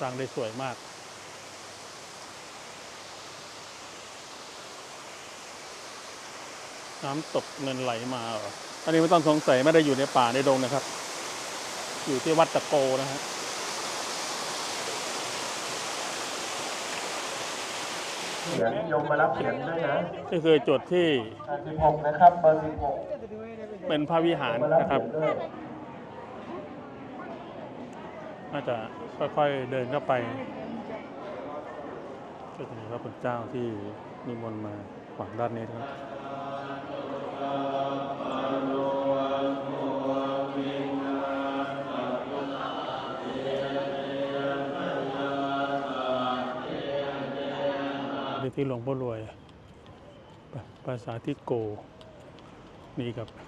สร้างได้สวยมาก น้ำตกเงินไหลมาเหรออันนี้ไม่ต้องสงสัยไม่ได้อยู่ในป่าในดงนะครับ อยู่ที่วัดตะโกนะฮะเสียงโยมมารับเสียงด้วยนะนี่คือจุดที่สิบหกนะครับเบอร์สิบหกเป็นพระวิหารมารับนะครับเสียงด้วย น่าจะค่อยๆเดินเข้าไปก็จะมีพระพุทธเจ้าที่นิมนต์มาขวางด้านนี้นะครับที่หลวงพ่อรวย ภาษาที่โก นี่ครับ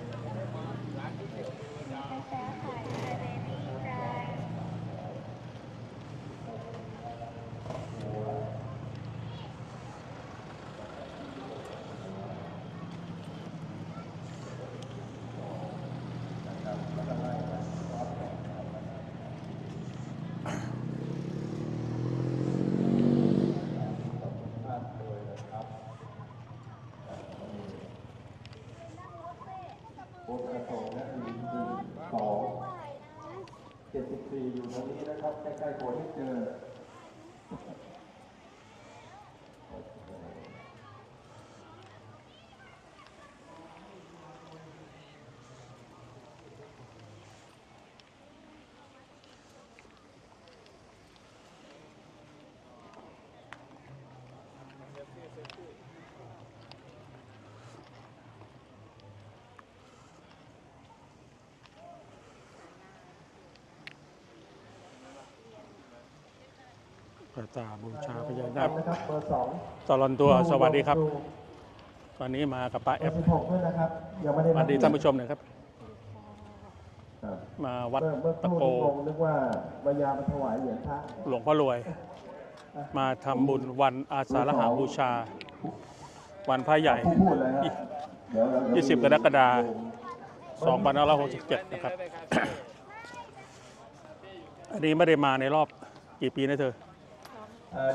บุญกระสงนะหนึ่งสองเจ็ดสิบสี่อยู่ตรงนี้นะครับใกล้ๆโบสถ์ที่เจอ พระตาบูชาพญาคนารัคบนะครับเบอร์สองตลอนตัวสวัสดีครับ ตอนนี้มากับป้าเบแออฟร์สิบหกด้วยนะครับยังไม่ได้สวัสดีท่านผู้ชมหนะครับครับ มาวัดเมื่อเมื่อตะครู่โกที่งงนึกว่ามายามาถวายเหรียญพระหลวงพ่อรวย มาทำบุญวันอาสาฬหาบูชา วันพระใหญ่ผู้พูดเลยฮะเดี๋ยวเราจะ20 กรกฎาคม2567 นะครับ อันนี้ไม่ได้มาในรอบกี่ปีนะเธอเ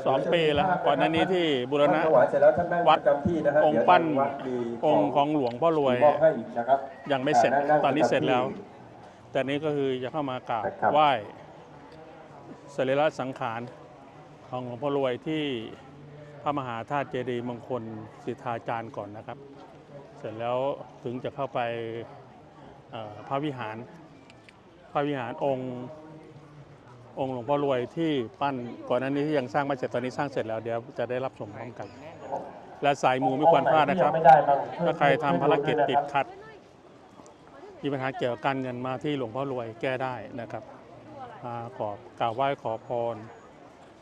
สองปีแล้วก่อนหน้านี้ที่บูรณะท่านถวายเสร็จแล้วท่านนั่งวัดประจำที่นะฮะองค์เดี๋ยวปั้นทางวัดมีองค์ของหลวงพ่อรวยมอบให้อีกนะครับยังไม่เสร็จางๆตอนนี้เสร็จแล้วปะจำที่แต่นี้ก็คือจะเข้ามากราบครับไหว้สรีระสังขารของหลวงพ่อรวยที่พระมหาธาตุเจดีย์มงคลสิทธาจารย์ก่อนนะครับ เสร็จแล้วถึงจะเข้าไปเอ่อพระวิหาร พระวิหารองค์ องค์หลวงพ่อรวยที่ปั้นก่อนหน้านี้ที่ยังสร้างไม่เสร็จตอนนี้สร้างเสร็จแล้วเดี๋ยวจะได้รับชมพร้อมกัน และสายมูไม่ควรพลาดนะครับ ถ้าใครทำภารกิจติดขัด มีปัญหาเกี่ยวกับการเงินมาที่หลวงพ่อรวยแก้ได้นะครับมาขอกราบไหว้ขอพร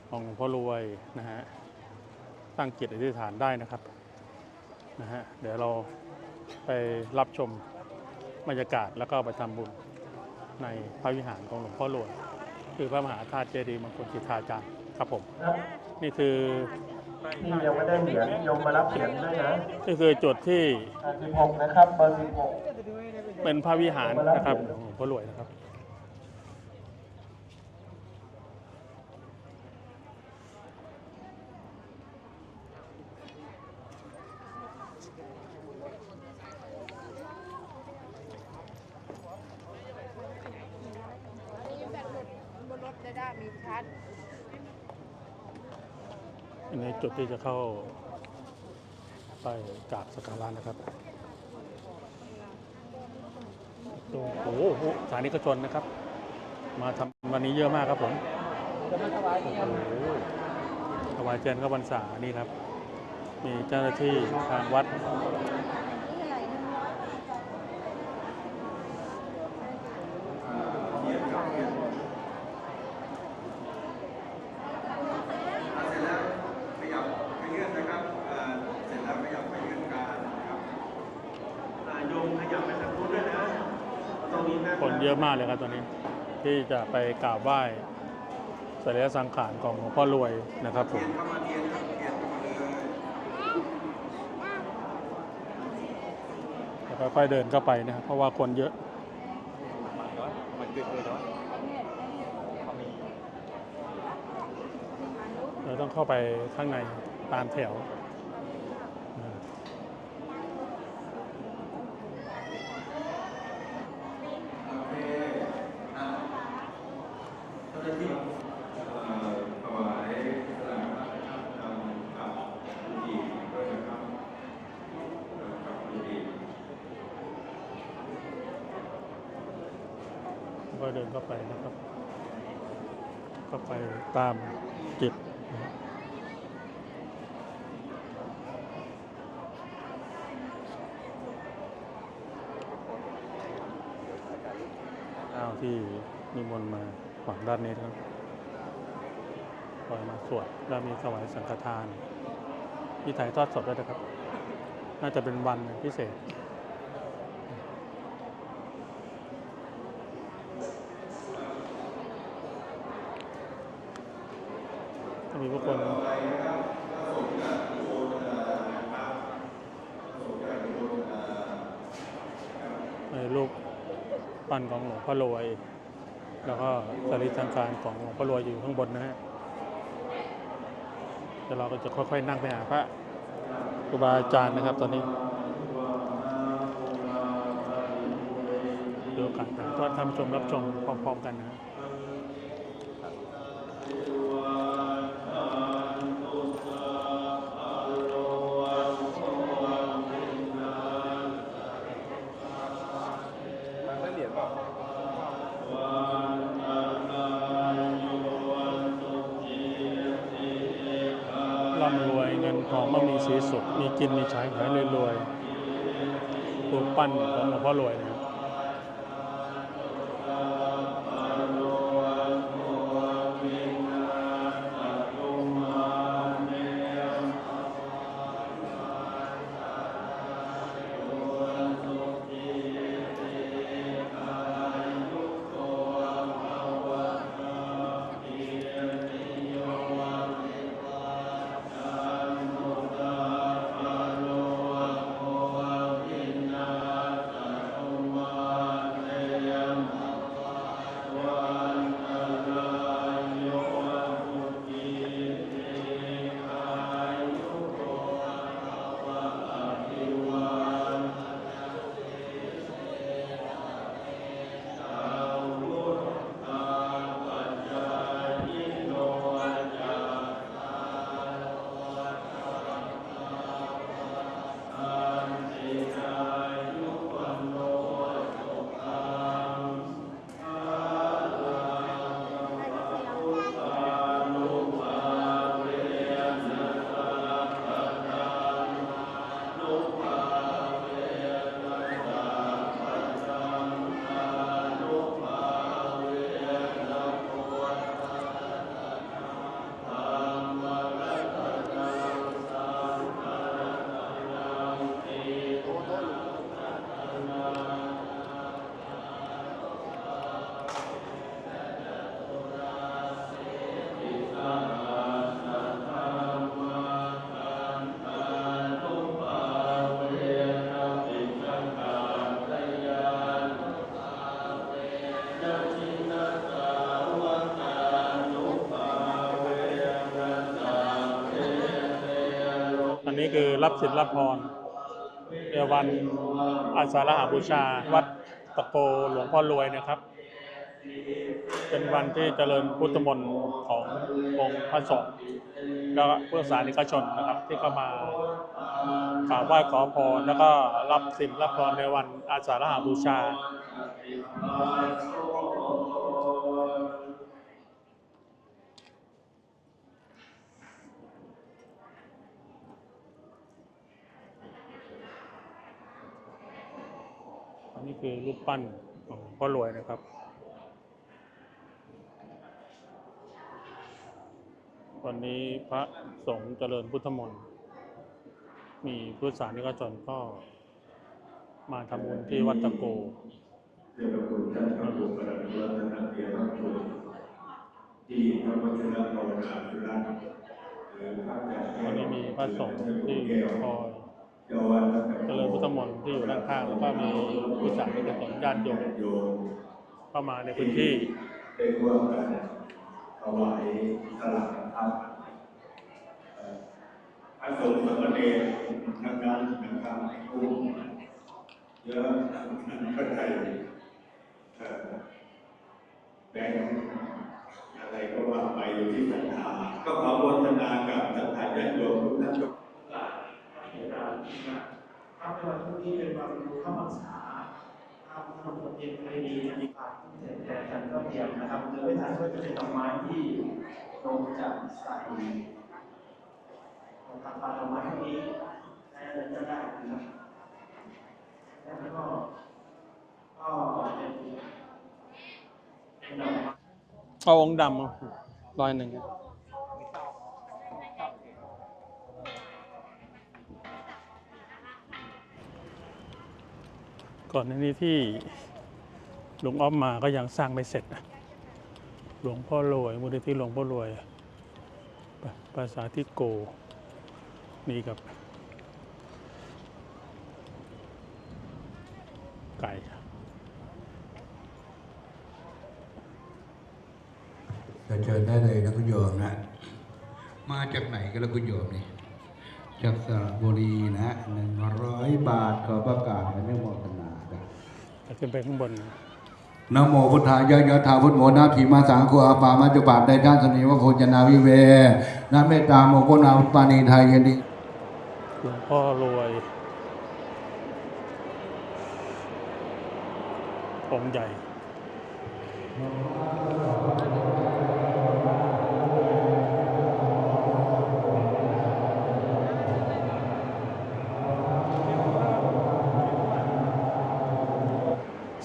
ของหลวงพ่อรวยนะฮะตั้งจิตอธิษฐานได้นะครับนะฮะเดี๋ยวเราไปรับชมบรรยากาศแล้วก็ไปทำบุญในพระวิหารของหลวงพ่อรวย คือพระมหาธาตุเจดีย์มงคลสิทธาจารย์ครับผมครับนี่คือที่ยังไม่ได้เหรียญโยมมารับเหรียญด้วยนะนี่คือจุดที่อ่า16นะครับเบอร์16เป็นพระวิหารนะครับของหลวงพ่อรวยนะครับ นี่แบบรถบนรถจะได้มีชัด ในจุดที่จะเข้าไปกราบสักการะนะครับโอ้โหสานิกชนนะครับ มาทำวันนี้เยอะมากครับผมโอ้โหถวายเจนก็บรรษานี่ครับ มีเจ้าหน้าที่ทางวัด เสร็จแล้วขยับไปเลื่อนนะครับเอ่อเสร็จแล้วขยับไปเลื่อนการนะครับอ่าโยมขยับไปทางนู้นด้วยนะตรงนี้นะ คนเยอะมากเลยครับตอนนี้ ที่จะไปกราบไหว้สรีระสังขารของหลวงพ่อรวยนะครับผมค่อยๆเดินเข้าไปนะครับเพราะว่าคนเยอะเราต้องเข้าไปข้างในตามแถวอ่า เจ้าหน้าที่เอ่อถวายสลากพระราชทานกับผู้ดีด้วยนะครับเอ่อกับผู้ดี ก็เดินเข้าไปนะครับ เข้าไปตามจิตอ้าวที่นิมนต์มาขวางด้านนี้ครับปล่อยมาสวดแล้วมีถวายสังฆทานมีถ่ายทอดสดด้วยนะครับ น่าจะเป็นวันพิเศษ ก็ มีผู้คนในรูปปั้นของหลวงพ่อรวย แล้วก็สรีระสังขารของหลวงพ่อรวยอยู่ข้างบนนะฮะเดี๋ยวเราก็จะค่อยๆนั่งไปหาพระครูบาอาจารย์นะครับตอนนี้ดูโอกาสถ่ายทอดท่านผู้ชมรับชมพร้อมๆกันนะฮะ ร่ำรวยเงินทองมั่งมีสีสุขมีกินมีใช้ขอให้รวยๆรูปปั้นของหลวงพ่อรวยนะ รับนี้คือรับสิรับพรในวันอาสาฬหบูชา วัดตะโกหลวงพ่อรวยนะครับ เป็นวันที่เจริญพุทธมนต์ขององค์พระสงฆ์แล้วก็พุทธศานิกชนนะครับ ที่เข้ามากราบไหว้ขอพรแล้วก็รับสินรับพรในวันอาสาฬหบูชา อั นนี้คือรูปปั้นของพ่อรวยนะครับ วันนี้พระสงฆ์เจริญพุทธมนต์ มีพุทธศาสนิกชนก็มาทำบุญที่วัดตะโกเจ้าพระคุณท่านพระบุตรรัตนเตียรคุณที่พระวจนะภาวนาสุรัตน์หรือพระอาจารย์วันนี้มีพระสงฆ์ที่คอย เจ้าวัดพระเจริญพุทธมนต์ที่อยู่ด้านข้างแล้วก็มีพุทธศาสนิกชนญาติโยมโยมเข้ามาในพื้นที่ได้ร่วมกันถวายสลากพัดอ่อพระสงฆ์สมเณรทางการนะครับผู้เยอะพระไทยเอ่อแบงอะไรก็ว่าไปอยู่ที่ศรัทธาก็ขอโมทนากับศรัทธาญาติโยมทุกท่านทุก เหตุการณ์นะครับในวันพรุ่งนี้เป็นวันเข้าพรรษาทำทำตัวเองให้ดีมีความเสร็จแต่ฉันก็เตรียมนะครับหรือไม่ทันก็จะเป็นดอกไม้ที่ลงจากใส่ของทางปลาดอกไม้พวกนี้ใช้อะไรก็ได้นะครับแล้วก็ก็เป็นเป็นดอกไม้เอาองค์ดำมาร้อยหนึ่งครับ ก่อนหน้านี้ที่หลวงอ้อมมาก็ยังสร้างไม่เสร็จนะหลวงพ่อรวยมูลนิธิหลวงพ่อรวยภาษาที่โกนี่กับ ไก่จะเชิญได้เลยนะคุณโยมนะ มาจากไหนกันแล้วคุณโยมนี่ จากสระบุรีนะหนึ่งร้อยบาทขอประกาศให้เรื่องโมทนาน จะขึ้นไปข้างบนนะนะโมพุทธายะยะธาพุทโมนาทีมาสังโฆอาปามัจจุปาได้ด้านสนิวะโพจนาวิเวนะเมตตาโมกุณาปานีไทยยนิหลวงพ่อรวย องค์ใหญ่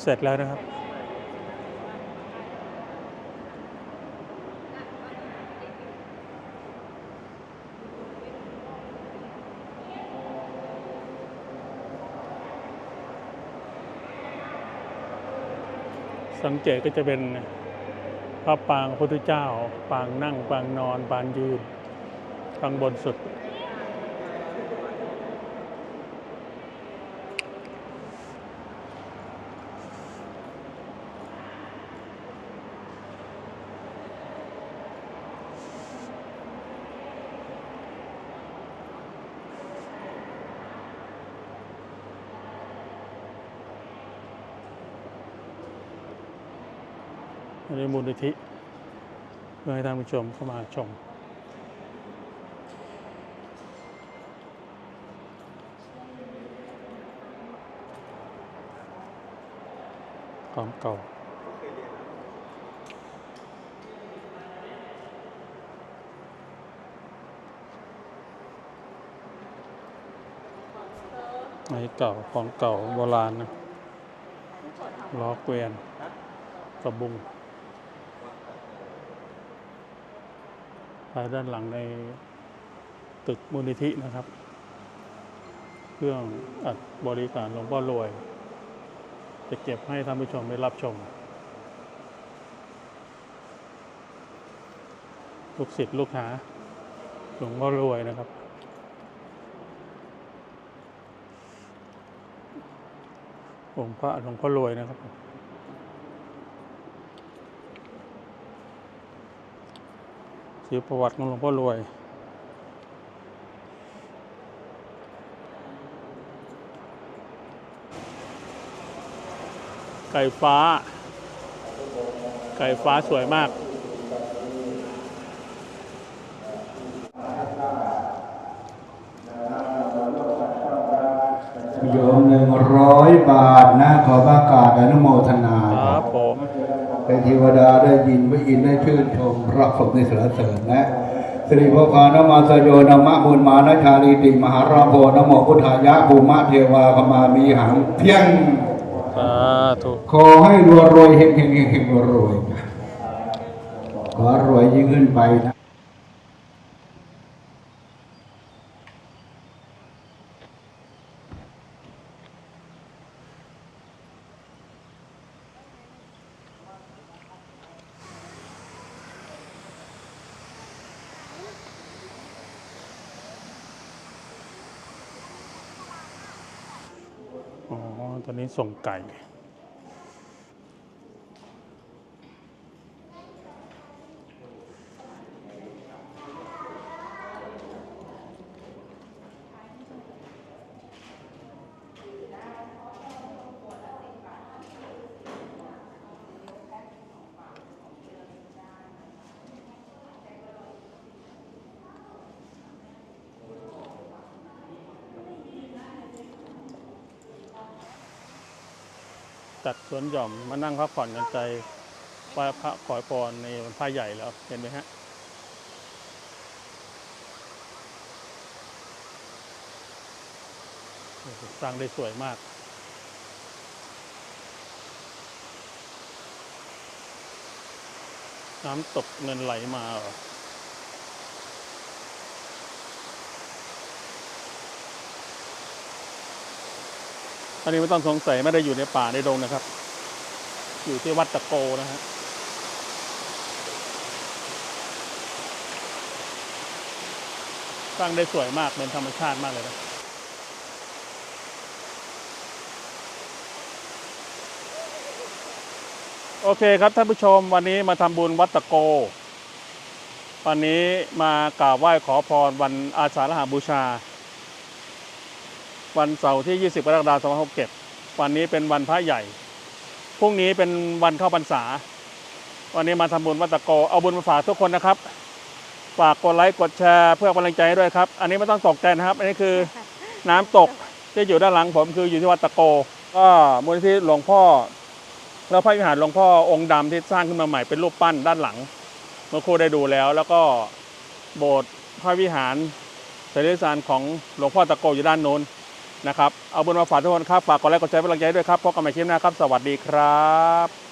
เสร็จแล้วนะครับ สังเกตก็จะเป็นพระปางพระพุทธเจ้า ปางนั่ง ปางนอน ปางยืนข้างบนสุด อันนี้มูลนิธิเพื่อให้ท่านผู้ชมเข้ามาชม ของเก่าไม้เก่าของเก่าโบราณนะล้อเกวียนกระบุง ภายด้านหลังในตึกมูลนิธินะครับ เครื่องอัดบริการหลวงพ่อรวย จะเก็บให้ท่านผู้ชมได้รับชม ลูกศิษย์ลูกหาหลวงพ่อรวยนะครับ องค์พระหลวงพ่อรวยนะครับ คือประวัติของหลวงพ่อรวย ไก่ฟ้า ไก่ฟ้าสวยมาก โยมหนึ่งร้อยบาทนะขอประกาศอนุโมทนา ครับผม เป็นเทวดาได้ยินไม่ยินได้ชื่นชมรักสมในสรรเสริญนะสิริพกานมาสโยนมะบุญมานะชาลีติมหาราโพนโมพุทธายะภูมะเทวาขมามีหังเพียงสาธุขอให้รวยรวยเฮงเฮงเฮงเฮงรวยรวยขอรวยยิ่งขึ้นไปนะ ตอนนี้ส่งไก่ จัดสวนหย่อมมานั่งพักผ่อนกันใจไหว้พระขอพรในวันพระใหญ่แล้วเห็นไหมฮะสร้างได้สวยมาก น้ำตกเงินไหลมาเหรอ อันนี้ไม่ต้องสงสัยไม่ได้อยู่ในป่าในดงนะครับ อยู่ที่วัดตะโกนะฮะสร้างได้สวยมากเป็นธรรมชาติมากเลยนะโอเคครับท่านผู้ชมวันนี้มาทำบุญวัดตะโก วันนี้มากราบไหว้ขอพรวันอาสาฬหบูชา วันเสาร์ที่ 20กรกฎาคม2567 วันนี้เป็นวันพระใหญ่ พรุ่งนี้เป็นวันเข้าพรรษา วันนี้มาทำบุญวัดตะโก เอาบุญมาฝากทุกคนนะครับ ฝากกดไลค์กดแชร์เพื่อกำลังใจให้ด้วยครับ อันนี้ไม่ต้องตกใจนะครับ อันนี้คือน้ำตกที่อยู่ด้านหลังผมคืออยู่ที่วัดตะโก ก็มูลนิธิหลวงพ่อแล้วพระวิหารหลวงพ่อองค์ดำที่สร้างขึ้นมาใหม่เป็นรูปปั้นด้านหลัง เมื่อครู่ได้ดูแล้ว แล้วก็โบสถ์พระวิหารเสรีสารของหลวงพ่อตะโกอยู่ด้านโน้น นะครับเอาบุญมาฝากทุกคนครับฝากกดไลค์กดแชร์เป็นกำลังใจด้วยครับพบกันใหม่คลิปหน้าครับ สวัสดีครับ